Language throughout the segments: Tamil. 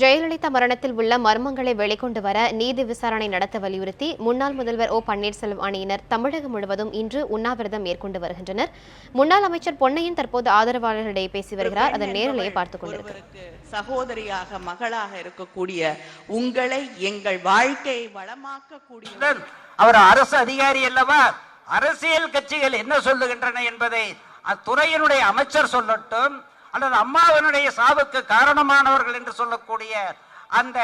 ஜெயலலிதா மரணத்தில் உள்ள மர்மங்களை வெளிக்கொண்டு வர நீதி விசாரணை நடத்த வலியுறுத்தி முன்னாள் முதல்வர் ஓ பன்னீர்செல்வம் அணியினர் தமிழகம் முழுவதும் இன்று உண்ணாவிரதம் மேற்கொண்டு வருகின்றனர். முன்னாள் அமைச்சர் பொன்னையன் தற்போது ஆதரவாளர்களிடையே பேசி வருகிறார். அதன் நேரலையை பார்த்துக் சகோதரியாக மகளாக இருக்கக்கூடிய உங்களை எங்கள் வாழ்க்கையை வளமாக்கக்கூடிய அவர் அரசு அதிகாரி அல்லவா? அரசியல் கட்சிகள் என்ன சொல்லுகின்றன என்பதை அத்துறையினுடைய அமைச்சர் சொல்லட்டும் அல்லது அம்மாவினுடைய சாவுக்கு காரணமானவர்கள் என்று சொல்லக்கூடிய அந்த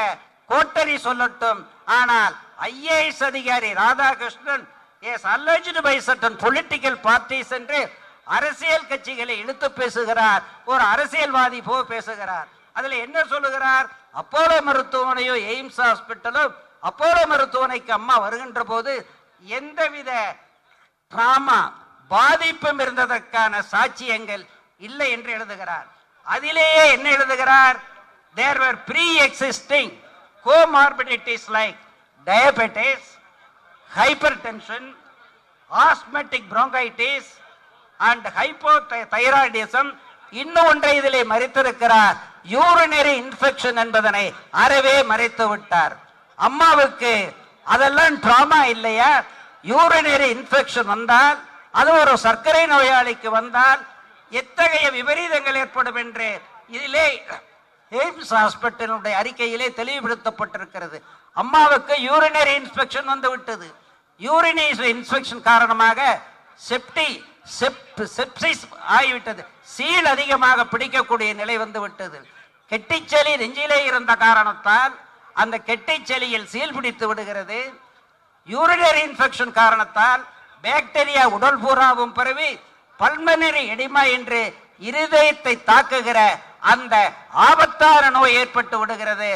கோட்டரி சொல்லட்டும். ஆனால் ஐஏஎஸ் அதிகாரி Radhakrishnan as alleged by political parties என்று அரசியல் கட்சிகளை இழுத்து பேசுகிறார். ஒரு அரசியல்வாதி போ பேசுகிறார். அதுல என்ன சொல்லுகிறார்? அப்போலோ மருத்துவமனையோ எய்ம்ஸ் ஹாஸ்பிட்டலும் அப்போலோ மருத்துவமனைக்கு அம்மா வருகின்ற போது எந்தவித டிராமா பாதிப்பும் இருந்ததற்கான சாட்சியங்கள் இல்லை என்று எழுதுகிறார். அதிலேயே என்ன எழுதுகிறார்? There were pre existing comorbidities like diabetes hypertension asthmatic bronchitis and hypothyroidism இன்னும் ஒன்றை இதிலே மறைத்திருக்கிறார். யூரினரி இன்ஃபெக்ஷன் என்பதனை அறவே மறைத்து விட்டார். அம்மாவுக்கு அதெல்லாம் ட்ராமா இல்லையா? யூரினரி இன்ஃபெக்ஷன் வந்தால் அது ஒரு சர்க்கரை நோயாளிக்கு வந்தால் எத்தகைய விபரீதங்கள் ஏற்படும் என்று இதிலே எய்ம்ஸ் ஹாஸ்பிட்டலுடைய அறிக்கையிலே தெளிவுபடுத்தப்பட்டிருக்கிறது. அம்மாவுக்கு யூரினரி இன்ஸ்பெக்ஷன் வந்து விட்டது யூரினரி இன்ஸ்பெக்ஷன் காரணமாக செப்டி செப் செப்சிஸ் ஆகிவிட்டது. சீல் அதிகமாக பிடிக்கக்கூடிய நிலை வந்து விட்டது கெட்டிச்சளி நெஞ்சிலே இருந்த காரணத்தால் அந்த கெட்டிச்சளியில் சீல் பிடித்து விடுகிறது. யூரினரி இன்ஃபெக்ஷன் காரணத்தால் பாக்டீரியா உடல் பூராவும் பரவி பல்மனரி எடிமா என்று இருதயத்தை தாக்குகிற அந்த ஆபத்தான நோய் ஏற்பட்டு விடுகிறது.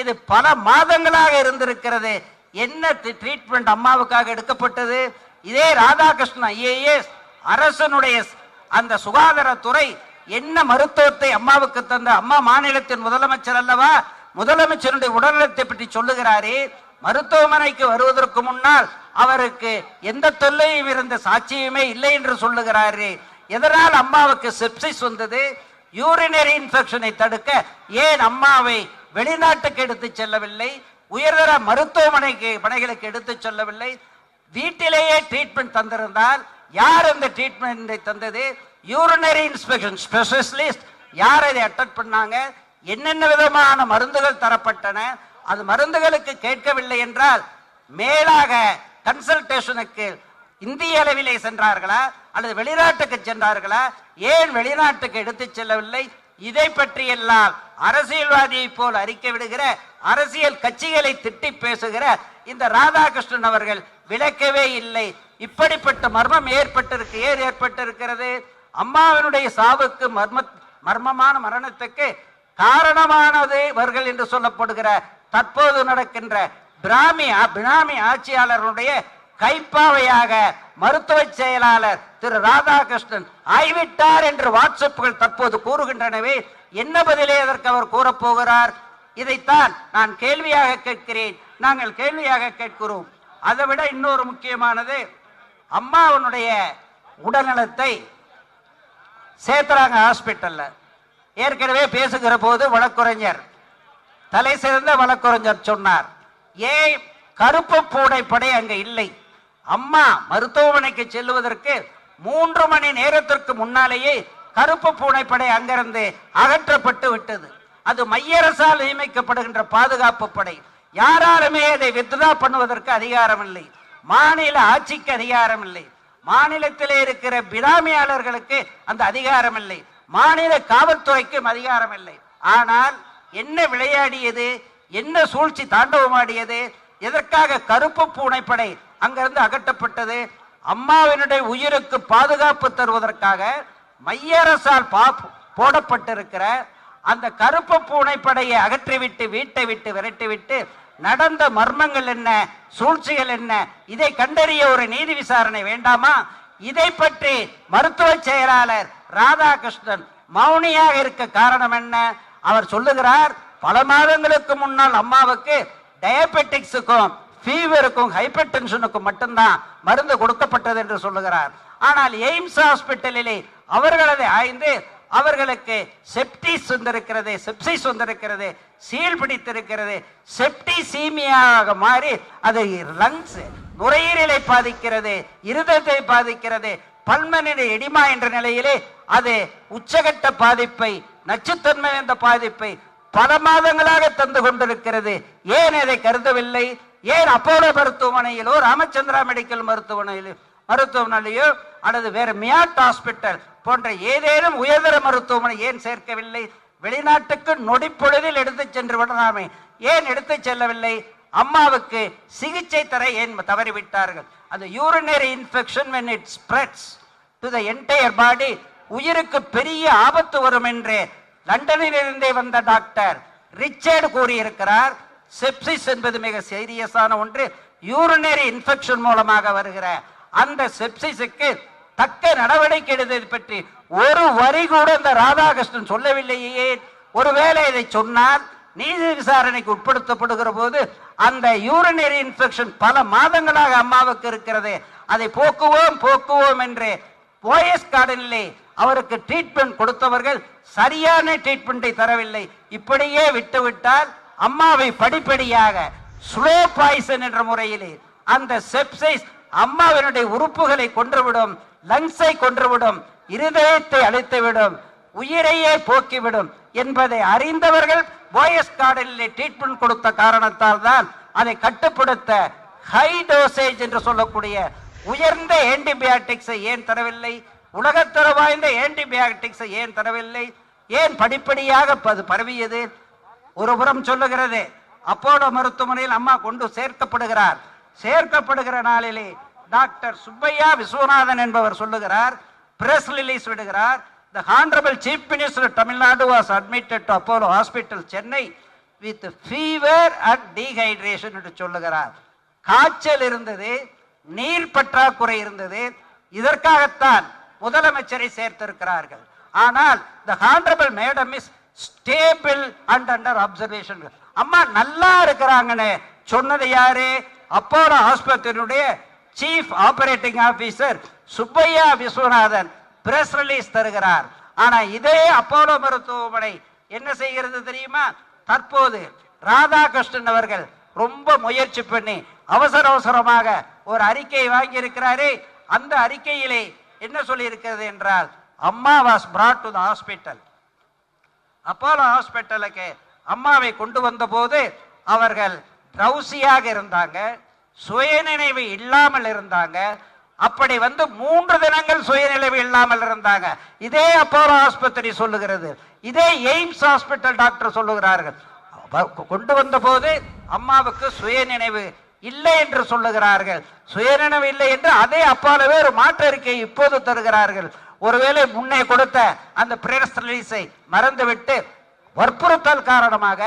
இது பல மாதங்களாக இருந்திருக்கிறது. என்ன ட்ரீட்மெண்ட் அம்மாவுக்காக எடுக்கப்பட்டது? இதே ராதாகிருஷ்ணன் ஐஏஎஸ் அரசனுடைய அந்த சுகாதாரத்துறை என்ன மருத்துவத்தை அம்மாவுக்கு தந்த அம்மா மாநிலத்தின் முதலமைச்சர் அல்லவா? முதலமைச்சருடைய உடல்நலத்தை பற்றி சொல்லுகிறாரே. மருத்துவமனைக்கு வருவதற்கு முன்னால் அவருக்கு எந்த தொல்லையும் இருந்த சாட்சியுமே இல்லை என்று சொல்லுகிறாரே. எதனால் அம்மாவுக்கு செப்சிஸ் வந்தது? யூரினரி இன்ஃபெக்ஷனை தடுக்க ஏன் அம்மாவை வெளிநாட்டுக்கு எடுத்து செல்லவில்லை? உயர்தர மருத்துவமனைக்கு பணிகளுக்கு எடுத்து செல்லவில்லை? வீட்டிலேயே ட்ரீட்மெண்ட் தந்திருந்தால் யார் அந்த ட்ரீட்மெண்ட்டை தந்தது? யூரினரி இன்ஸ்பெக்ஷன் ஸ்பெஷலிஸ்ட் யார் இதை அட்டன் பண்ணாங்க? என்னென்ன விதமான மருந்துகள் தரப்பட்டன? அது மருந்துகளுக்கு கேட்கவில்லை என்றால் மேலாக கன்சல்டேஷனுக்கு இந்திய அளவிலே சென்றார்களா அல்லது வெளிநாட்டுக்கு சென்றார்களா? ஏன் வெளிநாட்டுக்கு எடுத்து செல்லவில்லை? இதை பற்றி எல்லாம் அரசியல்வாதியை போல் அறிக்கை விடுகிற அரசியல் கட்சிகளை திட்டி பேசுகிற இந்த ராதாகிருஷ்ணன் அவர்கள் விளக்கவே இல்லை. இப்படிப்பட்ட மர்மம் ஏற்பட்டிருக்கு ஏன் ஏற்பட்டிருக்கிறது? அம்மாவினுடைய சாவுக்கு மர்ம மர்மமான மரணத்துக்கு காரணமானது இவர்கள் என்று சொல்லப்படுகிற தற்போது நடக்கின்ற பிராமி பினாமி ஆட்சியாளர்களுடைய கைப்பாவையாக மருத்துவ செயலாளர் திரு ராதாகிருஷ்ணன் ஆய்விட்டார் என்று வாட்ஸ்அப்புகள் தற்போது கூறுகின்றனவே என்ன பதிலே அதற்கு அவர் கூறப்போகிறார்? இதைத்தான் நான் கேள்வியாக கேட்கிறேன். நாங்கள் கேள்வியாக கேட்கிறோம். அதை விட இன்னொரு முக்கியமானது அம்மாவனுடைய உடல்நலத்தை சேர்த்துறாங்க ஹாஸ்பிட்டல்ல. ஏற்கனவே பேசுகிற போது வழக்குரைஞர் தலை சிறந்த வழக்குரைஞர் சொன்னார். ஏன் கருப்பு பூடை படை அங்க இல்லை? அம்மா மருத்துவமனைக்கு செல்லுவதற்கு மூன்று மணி நேரத்திற்கு முன்னாலேயே கருப்பு பூனைப்படை அங்கிருந்து அகற்றப்பட்டு விட்டது. அது மையரசால் நியமிக்கப்படுகின்ற பாதுகாப்பு படை. யாராலுமே அதை வித்ரா பண்ணுவதற்கு அதிகாரம் இல்லை மாநில ஆட்சிக்கு அதிகாரம் இல்லை மாநிலத்திலே இருக்கிற பிராமியாளர்களுக்கு அந்த அதிகாரம் இல்லை மாநில காவல்துறைக்கும் அதிகாரம் இல்லை ஆனால் என்ன விளையாடியது? என்ன சூழ்ச்சி தாண்டவமாடியது? எதற்காக கருப்பு பூனைப்படை அங்கிருந்து அகற்றப்பட்டது? அம்மாவினுடைய உயிருக்கு பாதுகாப்பு தருவதற்காக மையரசால் பா போடப்பட்டிருக்கிற அந்த கருப்பு பூனைப்படையை அகற்றிவிட்டு வீட்டை விட்டு விரட்டிவிட்டு நடந்த மர்மங்கள் என்ன? சூழ்ச்சிகள் என்ன? இதை கண்டறிய ஒரு நீதி விசாரணை வேண்டாமா? இதை பற்றி மருத்துவ செயலாளர் ராதாகிருஷ்ணன் மௌனியாக இருக்க காரணம் என்ன? அவர் சொல்லுகிறார் பல மாதங்களுக்கு முன்னால் அம்மாவுக்கு டயபெட்டிக்ஸுக்கும் ஃபீவருக்கும் ஹைப்பர் டென்ஷனுக்கும் மட்டும்தான் மருந்து கொடுக்கப்பட்டது என்று சொல்லுகிறார். ஆனால் எய்ம்ஸ் ஹாஸ்பிட்டலிலே அவர்களதை ஆய்ந்து அவர்களுக்கு செப்டிஸ் வந்திருக்கிறது செப்சிஸ் வந்திருக்கிறது சீல் பிடித்திருக்கிறது செப்டிசீமியாக மாறி அது லங்ஸ் நுரையீரலை பாதிக்கிறது இருதயத்தை பாதிக்கிறது பல்மனிட எடிமா என்ற நிலையிலே அது உச்சகட்ட பாதிப்பை நச்சுத்தன்மை என்ற பாதிப்பை பல மாதங்களாக தந்து கொண்டிருக்கிறது. ஏன் இதை கருதவில்லை? ஏன் அப்போலோ மருத்துவமனையிலோ ராமச்சந்திரா மெடிக்கல் மருத்துவமனையிலோ மருத்துவமனையிலோ அல்லது வேறு மியாட் ஹாஸ்பிட்டல் போன்ற ஏதேனும் உயர்தர மருத்துவமனை ஏன் சேர்க்கவில்லை? வெளிநாட்டுக்கு நொடிப்பொழுதில் எடுத்து சென்று விடலாமே. ஏன் எடுத்து செல்லவில்லை? அம்மாவுக்கு சிகிச்சை தர ஏன் தவறிவிட்டார்கள்? அந்த urinary infection when it spreads to the entire body உயிருக்கு பெரிய ஆபத்து வரும் என்று லண்டனில் இருந்தே வந்த டாக்டர் ரிச்சர்டு கூறியிருக்கிறார். செப்சிஸ் என்பது மிக சீரியஸான ஒன்று. யூரினரி இன்ஃபெக்ஷன் மூலமாக வருகிற அந்த செப்சிஸுக்கு தக்க நடவடிக்கை எடுத்தது பற்றி ஒரு வரி கூட இந்த ராதாகிருஷ்ணன் சொல்லவில்லையே. ஒருவேளை இதை சொன்னால் நீதி விசாரணைக்கு உட்படுத்தப்படுகிற போது அந்த யூரினரி இன்ஃபெக்ஷன் பல மாதங்களாக அம்மாவுக்கு இருக்கிறது. அதை போக்குவோம் போக்குவோம் என்று போயஸ் கார்டனிலே அவருக்கு ட்ரீட்மெண்ட் கொடுத்தவர்கள் சரியான ட்ரீட்மெண்ட்டை தரவில்லை. இப்படியே விட்டுவிட்டால் அம்மாவை படிப்படியாக ஸ்லோ பாய்சன் என்ற முறையிலே அந்த செப்சைஸ் அம்மாவினுடைய உறுப்புகளை கொன்றுவிடும் லங்ஸை கொன்றுவிடும் இருதயத்தை அழித்துவிடும் உயிரையே போக்கிவிடும் என்பதை அறிந்தவர்கள் போயஸ் கார்டனிலே ட்ரீட்மெண்ட் கொடுத்த காரணத்தால் தான் அதை கட்டுப்படுத்த ஹை டோசேஜ் என்று சொல்லக்கூடிய உயர்ந்த ஆன்டிபயாட்டிக்ஸை ஏன் தரவில்லை? உலகத்தர வாய்ந்த ஆன்டிபயாட்டிக்ஸை ஏன் தரவில்லை? ஏன் படிப்படியாக அது பரவியது? ஒரு புறம் சொல்லுகிறது அப்போலோ மருத்துவமனையில் அம்மா கொண்டு சேர்க்கப்படுகிறார். சேர்க்கப்படுகிற நாளிலே டாக்டர் சுப்பையா விஸ்வநாதன் என்பவர் சொல்லுகிறார் பிரஸ் ரிலீஸ் விடுகிறார். The honourable chief minister Tamil Nadu was admitted to Apollo hospital Chennai with fever and dehydration என்று சொல்லுகிறார். காய்ச்சல் இருந்தது நீர் பற்றாக்குறை இருந்தது. இதற்காகத்தான் முதலமைச்சரை சேர்த்திருக்கிறார்கள். ஆனால் the honourable madam is stable and under observation அம்மா நல்லா இருக்கிறாங்கன்னு சொன்னது யாரு? Apollo ஆஸ்பத்திரியுடைய chief operating officer Subbaiah Viswanathan press release தருகிறார். ஆனா இதே அப்போலோ மருத்துவமனை என்ன செய்கிறது தெரியுமா? தற்போது ராதாகிருஷ்ணன் அவர்கள் ரொம்ப முயற்சி பண்ணி அவசர அவசரமாக ஒரு அறிக்கையை வாங்கி இருக்கிறாரே அந்த அறிக்கையிலே என்ன சொல்லியிருக்கிறது என்றால் அம்மா was brought to the hospital Apollo ஹாஸ்பிட்டலுக்கு அம்மாவை கொண்டு வந்தபோது அவர்கள் ட்ரௌசியாக இருந்தாங்க சுயநினைவு இல்லாமல் இருந்தாங்க. அப்படி வந்து மூன்று தினங்கள் சுயநிலைவு இல்லாமல் இருந்தாங்க. இதே அப்போலோ ஆஸ்பத்திரி சொல்லுகிறது. இதே எய்ம்ஸ் ஹாஸ்பிட்டல் டாக்டர் சொல்லுகிறார்கள். கொண்டு வந்த போது அம்மாவுக்கு சுயநினைவு இல்லை என்று சொல்லுகிறார்கள். சுயநினைவு இல்லை என்று அதே அப்பாலவே ஒரு மாற்று அறிக்கை இப்போது தருகிறார்கள். ஒருவேளை முன்னே கொடுத்த அந்த பிரேஸ் ரிலீஸை மறந்துவிட்டு வற்புறுத்தல் காரணமாக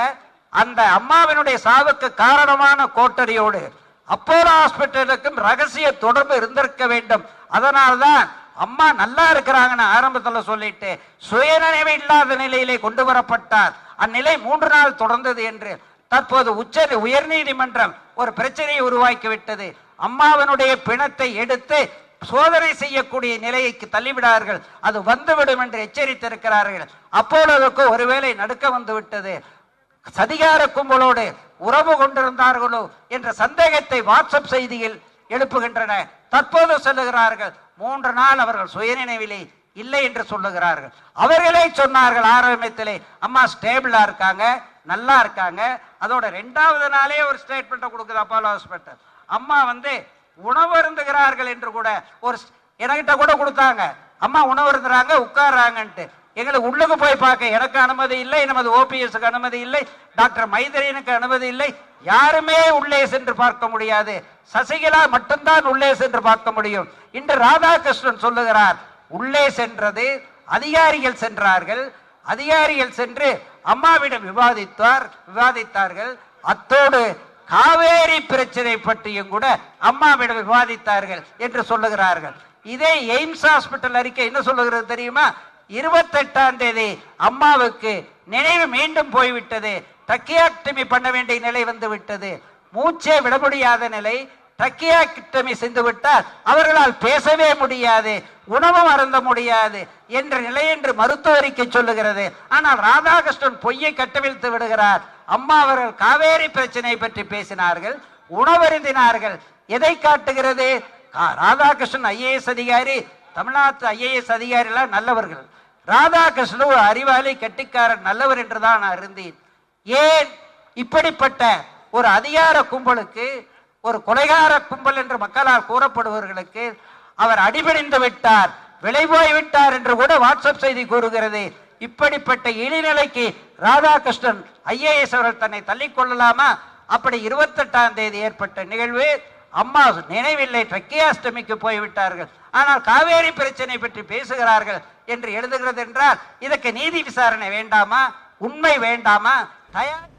அந்த அம்மாவினுடைய சாவுக்கு காரணமான கோட்டரியோடு அப்போலோ ஹாஸ்பிட்டலுக்கும் ரகசிய தொடர்பு இருந்திருக்க வேண்டும். அதனால்தான் அம்மா நல்லா இருக்கிறாங்கன்னு ஆரம்பத்தில் சொல்லிட்டு சுயநினைவு இல்லாத நிலையிலே கொண்டு வரப்பட்டார். அந்நிலை மூன்று நாள் தொடர்ந்தது என்று தற்போது உச்ச உயர்நீதிமன்றம் ஒரு பிரச்சனையை உருவாக்கி விட்டது அம்மாவனுடைய பிணத்தை எடுத்து சோதனை செய்யக்கூடிய நிலைக்கு தள்ளிவிடார்கள். அது வந்துவிடும் என்று எச்சரித்திருக்கிறார்கள். அப்பொழுதுக்கு ஒருவேளை நடுக்க வந்துவிட்டது. சதிகார கும்பலோடு உறவு கொண்டிருந்தார்களோ என்ற சந்தேகத்தை வாட்ஸ்அப் செய்தியில் எழுப்புகின்றன. தற்போது சொல்லுகிறார்கள் மூன்று நாள் அவர்கள் சுயநினைவிலே இல்லை என்று சொல்லுகிறார்கள். அவர்களே சொன்னார்கள் ஆரம்பத்திலே அம்மா ஸ்டேபிளா இருக்காங்க நல்லா இருக்காங்க. அதோட ரெண்டாவது நாளே ஒரு ஸ்டேட்மெண்ட் கொடுக்குது அப்போலோ ஹாஸ்பிட்டல். அம்மா வந்து உணவருந்துகிறார்கள் என்று கூட ஒரு என்கிட்ட கூட கொடுத்தாங்க. அம்மா உணவு அருந்துறாங்க உட்கார்றாங்கன்ட்டு. எங்களுக்கு உள்ளுக்கு போய் பார்க்க எனக்கு அனுமதி இல்லை நமது ஓபிஎஸ்க்கு அனுமதி இல்லை டாக்டர் மைதரீனுக்கு அனுமதி இல்லை. யாருமே உள்ளே சென்று பார்க்க முடியாது. சசிகலா மட்டும்தான் உள்ளே சென்று பார்க்க முடியும். இன்று ராதாகிருஷ்ணன் சொல்லுகிறார் உள்ளே சென்றது அதிகாரிகள் சென்றார்கள். அதிகாரிகள் சென்று அம்மாவிடம் விவாதித்தார் விவாதித்தார்கள். அத்தோடு காவேரி பிரச்சனை பற்றியும் கூட அம்மாவிடம் விவாதித்தார்கள் என்று சொல்லுகிறார்கள். இதே எய்ம்ஸ் ஹாஸ்பிட்டல் அறிக்கை என்ன சொல்லுகிறது தெரியுமா? இருபத்தெட்டாம் தேதி அம்மாவுக்கு நினைவு மீண்டும் போய்விட்டது. டக்கியாக்டமி பண்ண வேண்டிய நிலை வந்து விட்டது. மூச்சே விட முடியாத நிலை. டக்கியாக்கிட்டமி செய்து விட்டால் அவர்களால் பேசவே முடியாது உணவும் அருந்த முடியாது என்ற நிலை என்று மருத்துவரிக்கை சொல்லுகிறது. ஆனால் ராதாகிருஷ்ணன் பொய்யை கட்டவிழ்த்து விடுகிறார். அம்மா அவர்கள் காவேரி பிரச்சனை பற்றி பேசினார்கள் உணவருந்தினார்கள். எதை காட்டுகிறது? ராதாகிருஷ்ணன் ஐஏஎஸ் அதிகாரி தமிழ்நாட்டு ஐஏஎஸ் அதிகாரி எல்லாம் நல்லவர்கள். ராதாகிருஷ்ணன் ஒரு அறிவாளி கெட்டிக்காரன் நல்லவர் என்றுதான் நான் இருந்தேன் ஏன்? இப்படிப்பட்ட ஒரு அதிகார கும்பலுக்கு ஒரு கொலைகார கும்பல் என்று மக்களால் கூறப்படுபவர்களுக்கு அவர் அடிபணிந்து விட்டார் விலை போய் என்று கூட வாட்ஸ்அப் செய்தி கூறுகிறது. இப்படிப்பட்ட இழிநிலைக்கு ராதாகிருஷ்ணன் ஐஏஎஸ் அவர்கள் தன்னை தள்ளிக்கொள்ளலாமா அப்படி இருபத்தெட்டாம் தேதி ஏற்பட்ட நிகழ்வு அம்மா நினைவில்லை ட்ரக்கியாஷ்டமிக்கு போய்விட்டார்கள். ஆனால் காவேரி பிரச்சனை பற்றி பேசுகிறார்கள் என்று எழுதுகிறது என்றால் இதற்கு நீதி விசாரணை வேண்டாமா? உண்மை வேண்டாமா? தயார்